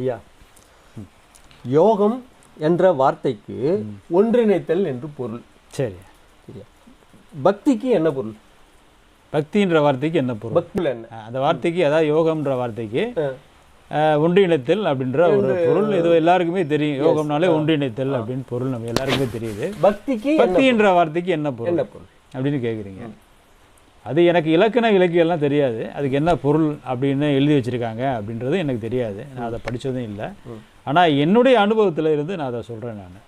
ஐயா. யோகம் என்ற வார்த்தைக்கு ஒன்றிணைத்தல் என்று பொருள். சரி. சரியா பக்திக்கு என்ன பொருள்? பக்தின்ற வார்த்தைக்கு என்ன பொருள்? பக்தியில் என்ன? அந்த வார்த்தைக்கு அதாவது யோகம்ன்ற வார்த்தைக்கு ஒன்றிணைத்தல் அப்படின்ற ஒரு பொருள். இது எல்லாருக்குமே தெரியும். யோகம்னாலே ஒன்றிணைத்தல் அப்படின்னு பொருள் நம்ம எல்லாருக்குமே தெரியுது. பக்திக்கு பக்தின்ற வார்த்தைக்கு என்ன பொருள் என்ன பொருள்? அப்படின்னு கேட்குறீங்க அது எனக்கு இலக்கண இலக்கியம்லாம் தெரியாது. அதுக்கு என்ன பொருள் அப்படின்னு எழுதி வச்சிருக்காங்க அப்படின்றது எனக்கு தெரியாது. நான் அதை படித்ததும் இல்லை. ஆனால் என்னுடைய அனுபவத்தில் இருந்து நான் அதை சொல்கிறேன் நான்.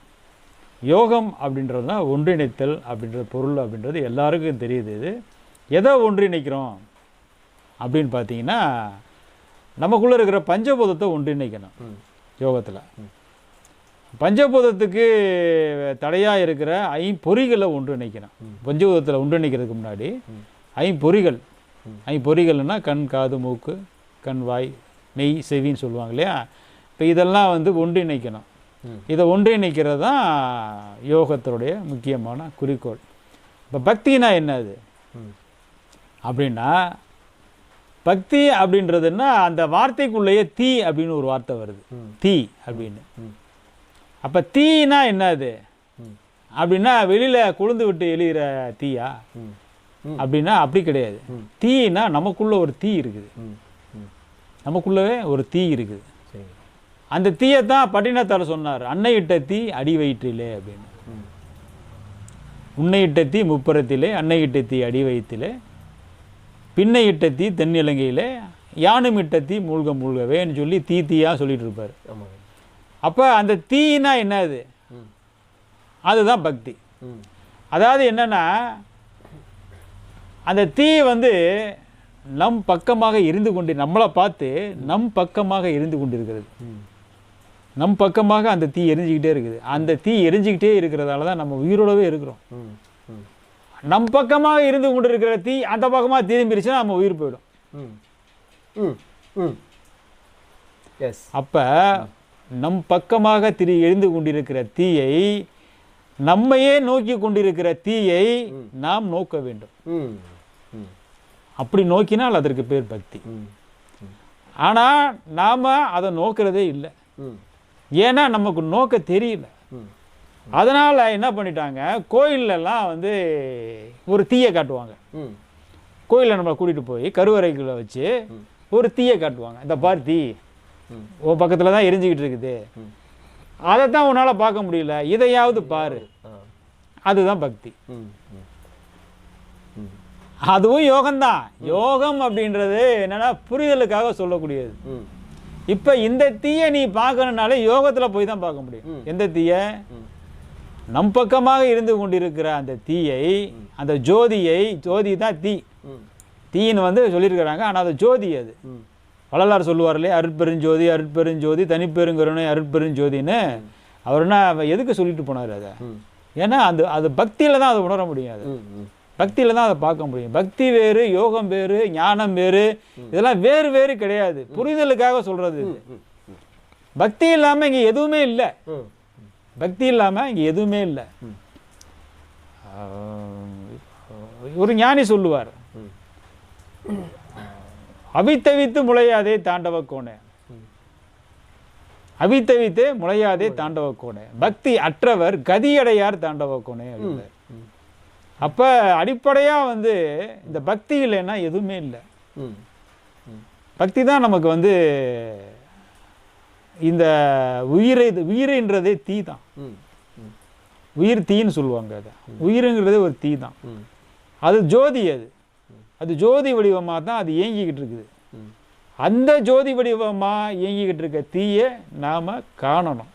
யோகம் அப்படின்றது தான் ஒன்றிணைத்தல் அப்படின்ற பொருள் அப்படின்றது எல்லாருக்கும் தெரியுது இது. எதை ஒன்றிணைக்கிறோம் அப்படின்னு பார்த்தீங்கன்னா நமக்குள்ளே இருக்கிற பஞ்சபூதத்தை ஒன்றிணைக்கணும். யோகத்தில். பஞ்சபூதத்துக்கு தடையாக இருக்கிற ஐம்பொறிகளை ஒன்றிணைக்கணும். பஞ்சபூதத்தில் ஒன்றிணைக்கிறதுக்கு முன்னாடி ஐம்பொறிகள் ஐம்பொறிகள்னா கண் காது மூக்கு கண் வாய் மெய் செவின்னு சொல்லுவாங்க இல்லையா இப்போ இதெல்லாம் வந்து ஒன்றிணைக்கணும். இதை ஒன்றிணைக்கிறது தான் யோகத்தினுடைய முக்கியமான குறிக்கோள் இப்போ பக்தினா என்னது ம். அப்படின்னா பக்தி அப்படின்றதுன்னா அந்த வார்த்தைக்குள்ளேயே தீ அப்படின்னு ஒரு வார்த்தை வருது. தீ அப்படின்னு. அப்போ தீனா என்னது ம். அப்படின்னா வெளியில் கொழுந்து விட்டு எரியிற தீயா. அப்படின்னா அப்படி கிடையாது. தீனா நமக்குள்ள ஒரு தீ இருக்குது. நமக்குள்ளவே ஒரு தீ இருக்குது. அந்த தீயை தான் பட்டினத்தார் சொன்னார். அன்னையிட்ட தீ அடி வயிற்றிலே அப்படின்னு. உன்னையிட்ட தீ முப்புறத்திலே அன்னையிட்ட தீ அடி வயிற்றிலே பின்னையிட்ட தீ தென்னிலங்கையிலே யானுமிட்ட தீ மூழ்க மூழ்கவேன்னு சொல்லி தீ தீயாக சொல்லிட்டு இருப்பார். அப்போ அந்த தீனா என்னது. அதுதான் பக்தி. அதாவது என்னன்னா அந்த தீ வந்து நம் பக்கமாக இருந்து கொண்டு நம்மளை பார்த்து நம் பக்கமாக இருந்து கொண்டிருக்கிறது. நம் பக்கமாக அந்த தீ எரிஞ்சுக்கிட்டே இருக்குது அந்த தீ எரிஞ்சுக்கிட்டே இருக்கிறதால தான் நம்ம உயிரோடவே இருக்கிறோம். நம் பக்கமாக இருந்து கொண்டு இருக்கிற தீ அந்த பக்கமாக திரும்பிடுச்சுன்னா நம்ம உயிர் போயிடும் அப்போ நம் பக்கமாக திரி எரிந்து கொண்டிருக்கிற தீயை நம்மையே நோக்கி கொண்டிருக்கிற தீயை நாம் நோக்க வேண்டும். அப்படி நோக்கினால் அதற்கு பேர் பக்தி. ஆனால் நாம் அதை நோக்கிறதே இல்லை. ஏன்னா நமக்கு நோக்க தெரியல. அதனால் என்ன பண்ணிட்டாங்க கோயில்லலாம் வந்து ஒரு தீயை காட்டுவாங்க. கோயிலில் நம்மளை கூட்டிகிட்டு போய் கருவறைக்குள்ள வச்சு ஒரு தீயை காட்டுவாங்க இந்த பார் தீ. உன் பக்கத்தில் தான் எரிஞ்சுக்கிட்டு இருக்குது. அதை தான் உன்னால் பார்க்க முடியல இதையாவது பாரு. அதுதான் பக்தி. அதுவும் யோகம்தான் யோகம் அப்படின்றது என்னன்னா புரிதலுக்காக சொல்லக்கூடியது. இப்போ இந்த தீயை நீ பார்க்கணுனாலே யோகத்தில் போய் தான் பார்க்க முடியும். எந்த தீயை. நம் பக்கமாக இருந்து கொண்டிருக்கிற அந்த தீயை அந்த ஜோதியை ஜோதி தான் தீ. தீன்னு வந்து சொல்லியிருக்கிறாங்க ஆனால் அது ஜோதி அது. வள்ளலார் சொல்லுவார் இல்லையா அருட்பெருஞ்சோதி அருட்பெருஞ்சோதி தனிப்பெருங்கருணை அருட்பெருஞ்சோதின்னு அவர் என்ன எதுக்கு சொல்லிட்டு போனார் அதை. ஏன்னா அந்த அது பக்தியில் தான் அதை உணர முடியும் அது ம். ம். பக்தியில் தான் அதை பார்க்க முடியும் பக்தி வேறு யோகம் வேறு ஞானம் வேறு இதெல்லாம் வேறு வேறு கிடையாது புரிதலுக்காக சொல்கிறது இது. பக்தி இல்லாமல் இங்கே எதுவுமே இல்லை. பக்தி இல்லாமல் இங்கே எதுவுமே இல்லை ஒரு ஞானி சொல்லுவார். அவித்தவித்து முளையாதே தாண்டவ கோணே. அவித்தவித்து முளையாதே தாண்டவ கோணே பக்தி அற்றவர் கதியடையார் தாண்டவ கோணே அப்படின்னார். அப்போ அடிப்படையாக வந்து இந்த பக்தி இல்லைன்னா எதுவுமே இல்லை. பக்தி தான் நமக்கு வந்து இந்த உயிரை உயிரின்றதே தீ தான். உயிர் தீன்னு சொல்லுவாங்க அதை உயிருங்கிறதே ஒரு தீ தான். அது ஜோதி அது அது ஜோதி வடிவமாக தான் அது இயங்கிக்கிட்டு இருக்குது. அந்த ஜோதி வடிவமாக இயங்கிக்கிட்டு இருக்க தீயை நாம் காணணும்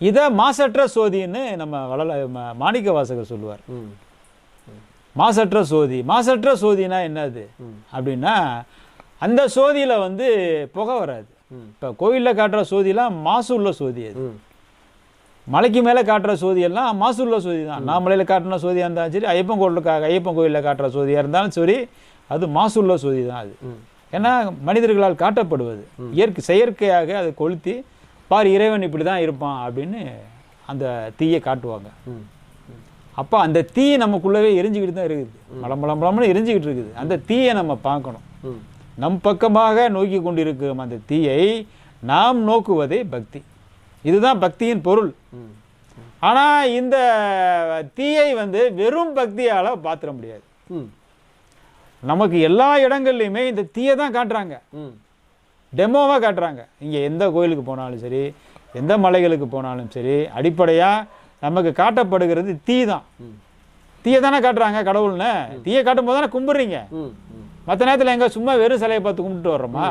இதை மாசற்ற சோதின்னு நம்ம வளல மாணிக்க வாசகர் சொல்லுவார். மாசற்ற சோதி மாசற்ற சோதினா என்னது. அப்படின்னா அந்த சோதியில் வந்து புகை வராது. இப்போ கோயிலில் காட்டுற சோதிலாம் மாசு உள்ள சோதி அது. மலைக்கு மேலே காட்டுற சோதி எல்லாம் மாசு உள்ள சோதி தான் நாமலையில் காட்டின சோதியாக இருந்தாலும் சரி ஐயப்பன் கோயிலுக்கு ஐயப்பன் கோயிலில் காட்டுற சோதியாக இருந்தாலும் சரி அது மாசு உள்ள சோதி தான் அது. ஏன்னா மனிதர்களால் காட்டப்படுவது. இயற்கை செயற்கையாக அதை கொளுத்தி பார் இறைவன் இப்படி தான் இருப்பான் அப்படின்னு அந்த தீயை காட்டுவாங்க. அப்போ அந்த தீ நமக்குள்ளவே எரிஞ்சுக்கிட்டு தான் இருக்குது. மலம் மலம் மலம்னு எரிஞ்சுக்கிட்டு இருக்குது. அந்த தீயை நம்ம பார்க்கணும். நம் பக்கமாக நோக்கி கொண்டிருக்கும் அந்த தீயை நாம் நோக்குவதே பக்தி. இதுதான் பக்தியின் பொருள். ஆனால் இந்த தீயை வந்து வெறும் பக்தியால் பாத்திர முடியாது. நமக்கு எல்லா இடங்கள்லையுமே இந்த தீயை தான் காட்டுறாங்க. டெமோவாக காட்டுறாங்க. இங்கே எந்த கோயிலுக்கு போனாலும் சரி எந்த மலைகளுக்கு போனாலும் சரி அடிப்படையாக நமக்கு காட்டப்படுகிறது தீ தான். தீயை தானே காட்டுறாங்க கடவுள்னு. தீயை காட்டும் போது தானே கும்பிட்றீங்க. மற்ற நேரத்தில் எங்க சும்மா வெறும் சிலையை பார்த்து கும்பிட்டு வர்றோமா?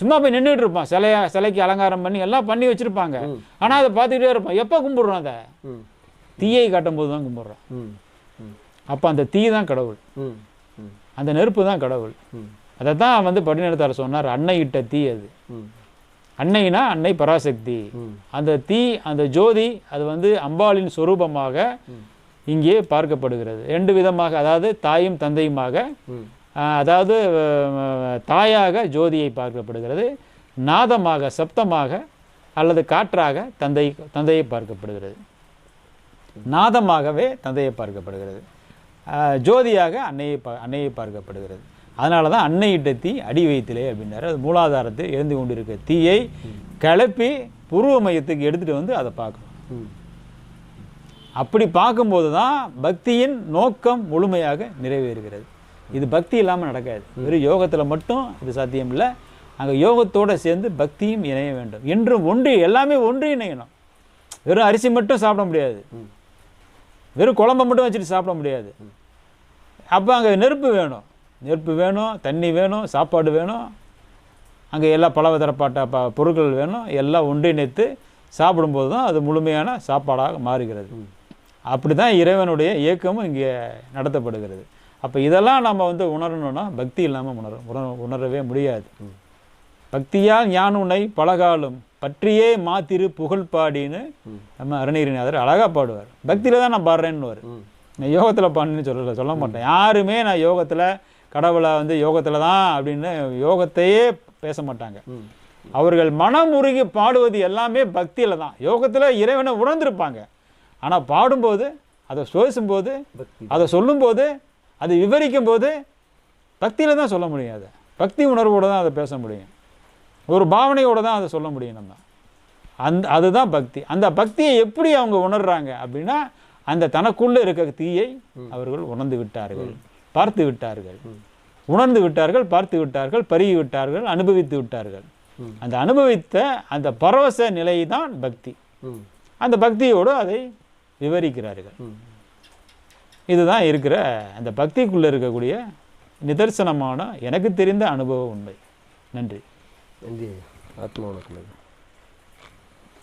சும்மா போய் நின்றுட்டு இருப்பான் சிலையா சிலைக்கு அலங்காரம் பண்ணி எல்லாம் பண்ணி வச்சிருப்பாங்க. ஆனால் அதை பார்த்துக்கிட்டே இருப்போம். எப்போ கும்பிடுறோம் அதை? தீயை காட்டும் போது தான் கும்பிட்றோம். அப்போ அந்த தீ தான் கடவுள். அந்த நெருப்பு தான் கடவுள். அதை தான் வந்து படிநிலத்தார் சொன்னார் அன்னை இட்ட தீ அது. அன்னைனா அன்னை பராசக்தி. அந்த தீ அந்த ஜோதி அது வந்து அம்பாளின் சொரூபமாக இங்கே பார்க்கப்படுகிறது. ரெண்டு விதமாக அதாவது தாயும் தந்தையுமாக அதாவது தாயாக ஜோதியை பார்க்கப்படுகிறது நாதமாக சப்தமாக அல்லது காற்றாக தந்தை தந்தையை பார்க்கப்படுகிறது. நாதமாகவே தந்தையை பார்க்கப்படுகிறது. ஜோதியாக அன்னையை பா அன்னையை பார்க்கப்படுகிறது. அதனால தான் அன்னையிட்ட தீ அடி வைத்திலே அப்படின்னாரு. அது மூலாதாரத்தை எழுந்து கொண்டிருக்க தீயை கிளப்பி புருவ மையத்துக்கு எடுத்துகிட்டு வந்து அதை பார்க்கணும். ம் அப்படி பார்க்கும்போது தான் பக்தியின் நோக்கம் முழுமையாக நிறைவேறுகிறது. இது பக்தி இல்லாமல் நடக்காது. வெறும் யோகத்தில் மட்டும் இது சாத்தியம் இல்லை. அங்கே யோகத்தோடு சேர்ந்து பக்தியும் இணைய வேண்டும். என்றும் ஒன்று எல்லாமே ஒன்று இணையணும். வெறும் அரிசி மட்டும் சாப்பிட முடியாது. ம் வெறும் குழம்பு மட்டும் வச்சுட்டு சாப்பிட முடியாது. அப்போ அங்கே நெருப்பு வேணும். நெருப்பு வேணும் தண்ணி வேணும் சாப்பாடு வேணும். அங்கே எல்லா பலதரப்பட்ட ப பொருட்கள் வேணும். எல்லாம் ஒன்றிணைத்து சாப்பிடும்போது தான் அது முழுமையான சாப்பாடாக மாறுகிறது. அப்படி தான் இறைவனுடைய இயக்கமும் இங்கே நடத்தப்படுகிறது. அப்போ இதெல்லாம் நம்ம வந்து உணரணும்னா பக்தி இல்லாமல் உணர உணர உணரவே முடியாது. பக்தியால் ஞான உன்னை பலகாலும் பற்றியே மாத்திரு புகழ் பாடின்னு. நம்ம அருணகிரிநாதர் அழகாக பாடுவார். பக்தியில் தான் நான் பாடுறேன்னு நான் யோகத்தில் பாடுன்னு சொல்லல சொல்ல மாட்டேன். யாருமே நான் யோகத்தில் கடவுளை வந்து யோகத்தில் தான் அப்படின்னு யோகத்தையே பேச மாட்டாங்க. அவர்கள் மனம் உருகி பாடுவது எல்லாமே பக்தியில் தான். யோகத்தில் இறைவனை உணர்ந்திருப்பாங்க. ஆனால் பாடும்போது அதை சுவாசிக்கும்போது பக்தி. அதை சொல்லும்போது அதை விவரிக்கும் போது பக்தியில் தான் சொல்ல முடியும் அதை. பக்தி உணர்வோடு தான் அதை பேச முடியும். ஒரு பாவனையோடு தான் அதை சொல்ல முடியும் நம்ம. அந்த அதுதான் பக்தி. அந்த பக்தியை எப்படி அவங்க உணர்றாங்க அப்படின்னா அந்த தனக்குள்ளே இருக்க தீயை அவர்கள் உணர்ந்து விட்டார்கள் பார்த்து விட்டார்கள். உணர்ந்து விட்டார்கள் பார்த்து விட்டார்கள் பருகி விட்டார்கள் அனுபவித்து விட்டார்கள். அந்த அனுபவித்த அந்த பரவச நிலை தான் பக்தி அந்த பக்தியோடு அதை விவரிக்கிறார்கள். இதுதான் இருக்கிற அந்த பக்திக்குள்ளே இருக்கக்கூடிய நிதர்சனமான எனக்கு தெரிந்த அனுபவ உண்மை. நன்றி. நன்றி. ஆத்மா